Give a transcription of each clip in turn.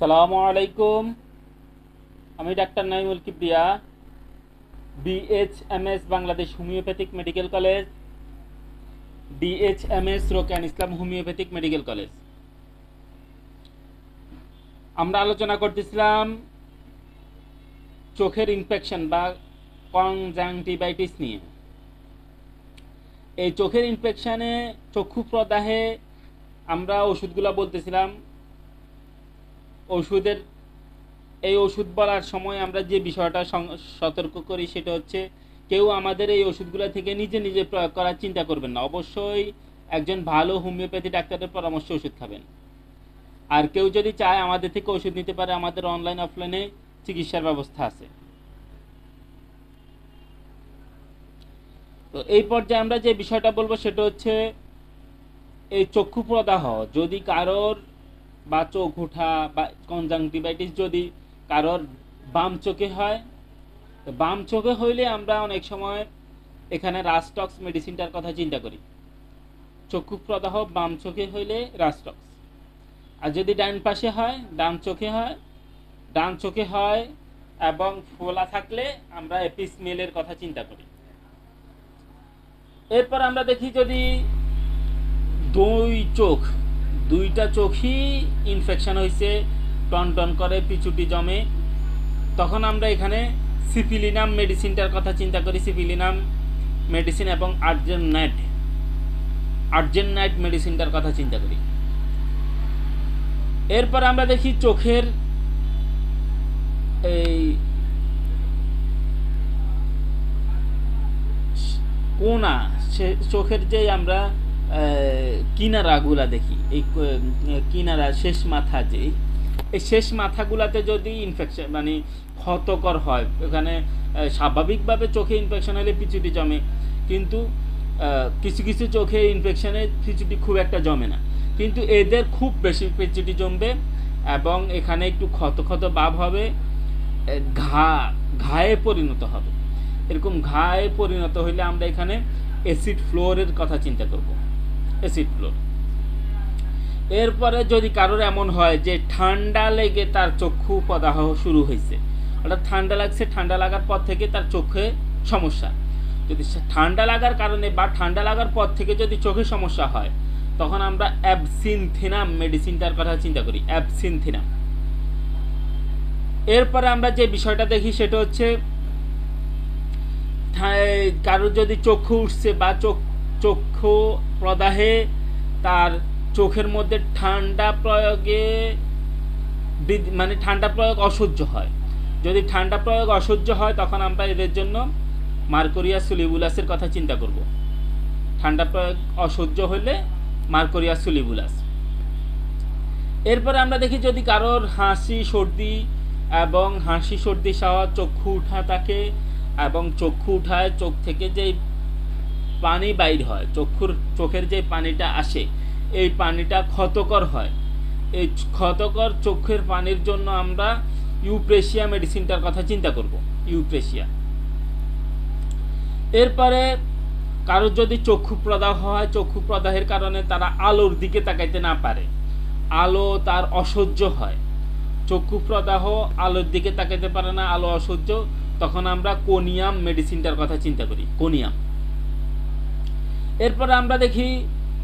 সালামু আলাইকুম। আমি doctor Naimul Kibria BHMS Bangladesh homeopathic medical college BHMS Roken Islam homeopathic medical college. আমরা আলোচনা করতেছিলাম চোখের ইনফেকশন বা কনজাংটিভাইটিস নিয়ে। এই চোখের ইনফেকশনে চক্ষু প্রদাহে আমরা ওষুধগুলো বলতেছিলাম ওষুধের, এই ওষুধ বলার সময় আমরা যে বিষয়টা সতর্ক করি সেটা হচ্ছে, কেউ আমাদের এই ওষুধগুলো থেকে নিজে নিজে প্রয়োগ করার চিন্তা করবেন না। অবশ্যই একজন ভালো হোমিওপ্যাথি ডাক্তারের পরামর্শ ওষুধ খাবেন। আর কেউ যদি চায় আমাদের থেকে ওষুধ নিতে পারে, আমাদের অনলাইন, অফলাইনে চিকিৎসার ব্যবস্থা আছে। তো এই পর্যায়ে আমরা যে বিষয়টা বলব সেটা হচ্ছে, এই চক্ষু প্রদাহ যদি কারোর বা চোখ ওঠা বা কনজাংটিভাইটিস যদি কারোর বাম চোখে হয়, তো বাম চোখে হইলে আমরা অনেক সময় এখানে রাস্টক্স মেডিসিনটার কথা চিন্তা করি। চক্ষু প্রদাহ বাম চোখে হইলে রাস্টক্স আর যদি ডান পাশে হয়, ডান চোখে হয়, ডান চোখে হয় এবং ফোলা থাকলে আমরা এপিসমেলের কথা চিন্তা করি। এরপর আমরা দেখি যদি দুই চোখ দুইটা চোখই ইনফেকশন হয়েছে টন টন করে পিছুটি জমে। তখন আমরা এখানে সিফিলিনাম মেডিসিনটার কথা চিন্তা করি, সিফিলিনাম মেডিসিন এবং আর্জেন্নাইট আর্জেন্নাইট মেডিসিনটার কথা চিন্তা করি। এরপর আমরা দেখি চোখের এই কোনা, সে চোখের যে আমরা কিনারাগুলা দেখি। এই কিনারা শেষ মাথা যে, এই শেষ মাথাগুলাতে যদি ইনফেকশন মানে ক্ষতকর হয় এখানে স্বাভাবিকভাবে চোখে ইনফেকশন হলে পিছুটি জমে। কিন্তু কিছু কিছু চোখে ইনফেকশনে পিছুটি খুব একটা জমে না। কিন্তু এদের খুব বেশি পিছুটি জমবে এবং এখানে একটু ক্ষত ক্ষত ভাব হবে ঘা, ঘায়ে পরিণত হবে। এরকম ঘায়ে পরিণত হইলে আমরা এখানে অ্যাসিড ফ্লোরের কথা চিন্তা করব। Acid floor. এরপরে যদি কারোর এমন হয় যে ঠান্ডা লেগে তার চক্ষু প্রদাহ শুরু হয়েছে, অর্থাৎ ঠান্ডা লাগছে, ঠান্ডা লাগার পর থেকে তার চোখে সমস্যা। যদি ঠান্ডা লাগার কারণে বা ঠান্ডা লাগার পর থেকে যদি চোখে সমস্যা হয়, তখন আমরা অ্যাবসিনথিনাম মেডিসিনটার কথা চিন্তা করি, অ্যাবসিনথিনাম। এরপরে আমরা যে বিষয়টা দেখি সেটা হচ্ছে কারোর যদি চক্ষু উঠছে বা চোখ, চক্ষু প্রদাহে, তার চোখের মধ্যে ঠান্ডা প্রয়োগে মানে ঠান্ডা প্রয়োগ অসহ্য হয়। যদি ঠান্ডা প্রয়োগ অসহ্য হয়, তখন আমরা এদের জন্য মার্কোরিয়া সুলিবুলাসের কথা চিন্তা করব। ঠান্ডা প্রয়োগ অসহ্য হলে মার্কোরিয়া সুলিবুলাস। এরপরে আমরা দেখি যদি কারোর হাসি, সর্দি এবং হাসি, সর্দি সহ চক্ষু উঠা থাকে এবং চক্ষু উঠায়, চোখ থেকে যে পানি বাইর হয়, চক্ষুর, চোখের যে পানিটা আসে, এই পানিটা ক্ষতকর হয়। এই ক্ষতকর চোখের পানির জন্য আমরা ইউপ্রেশিয়া মেডিসিনটার কথা চিন্তা করব, ইউপ্রেশিয়া। এরপরে কারোর যদি চক্ষু প্রদাহ হয়, চক্ষু প্রদাহের কারণে তারা আলোর দিকে তাকাইতে না পারে। আলো তার অসহ্য হয়। চক্ষু প্রদাহ আলোর দিকে তাকাইতে পারে না, আলো অসহ্য। তখন আমরা কোনিয়াম মেডিসিনটার কথা চিন্তা করি, কোনিয়াম। এরপরে আমরা দেখি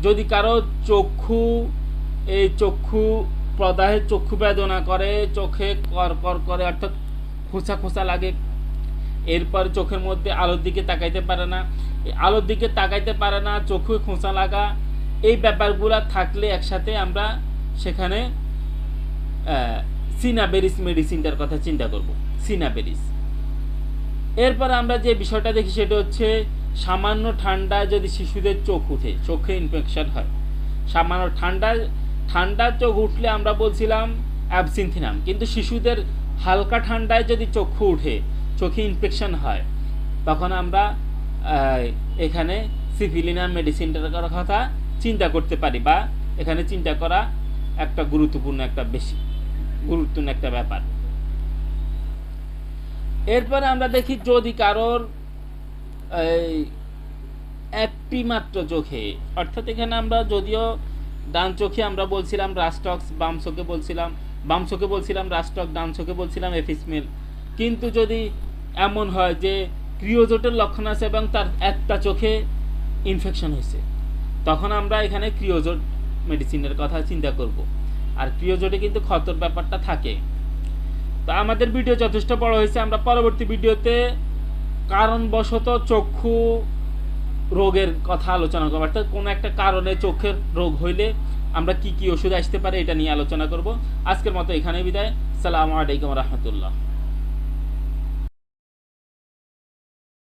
যদি কারও চক্ষু, এই চক্ষু প্রদাহে চক্ষু বেদনা করে, চোখে কর কর করে অর্থাৎ খোঁচা খোঁচা লাগে, এরপর চোখের মধ্যে আলোর দিকে তাকাইতে পারে না, আলোর দিকে তাকাইতে পারে না, চোখে খোঁচা লাগা, এই ব্যাপারগুলো থাকলে একসাথে আমরা সেখানে সিনাবেরিস মেডিসিনটার কথা চিন্তা করব, সিনাবেরিস। এরপর আমরা যে বিষয়টা দেখি সেটা হচ্ছে সামান্য ঠান্ডায় যদি শিশুদের চোখ উঠে, চোখে ইনফেকশন হয়। সামান্য ঠান্ডায় ঠান্ডা চোখ উঠলে আমরা বলছিলাম অ্যাবসিনথিনাম কিন্তু শিশুদের হালকা ঠান্ডায় যদি চক্ষু উঠে, চোখে ইনফেকশন হয়, তখন আমরা এখানে সিফিলিনাম মেডিসিনটার কথা চিন্তা করতে পারি বা এখানে চিন্তা করা একটা গুরুত্বপূর্ণ একটা বেশি, গুরুত্বপূর্ণ একটা ব্যাপার। এরপরে আমরা দেখি যদি কারোর একটি মাত্র চোখে, অর্থাৎ এখানে আমরা যদিও ডান চোখে আমরা বলছিলাম রাস্টক্স বাম চোখে বলছিলাম, বাম চোখে বলছিলাম রাস্টক ডান চোখে বলছিলাম এফিসমেল কিন্তু যদি এমন হয় যে ক্রিওজোটের লক্ষণ আছে এবং তার একটা চোখে ইনফেকশন হয়েছে, তখন আমরা এখানে ক্রিওজোট মেডিসিনের কথা চিন্তা করব। আর ক্রিওজোটে কিন্তু ক্ষতর ব্যাপারটা থাকে। তো আমাদের ভিডিও যথেষ্ট বড় হয়েছে। আমরা পরবর্তী ভিডিওতে কারণবশত চক্ষু রোগের কথা আলোচনা করব। অর্থাৎ কোনো একটা কারণে চোখের রোগ হইলে আমরা কি কি ওষুধ আসতে পারে এটা নিয়ে আলোচনা করব। আজকের মতো এখানে বিদায়। সালামু আলাইকুম রহমতুল্লাহ।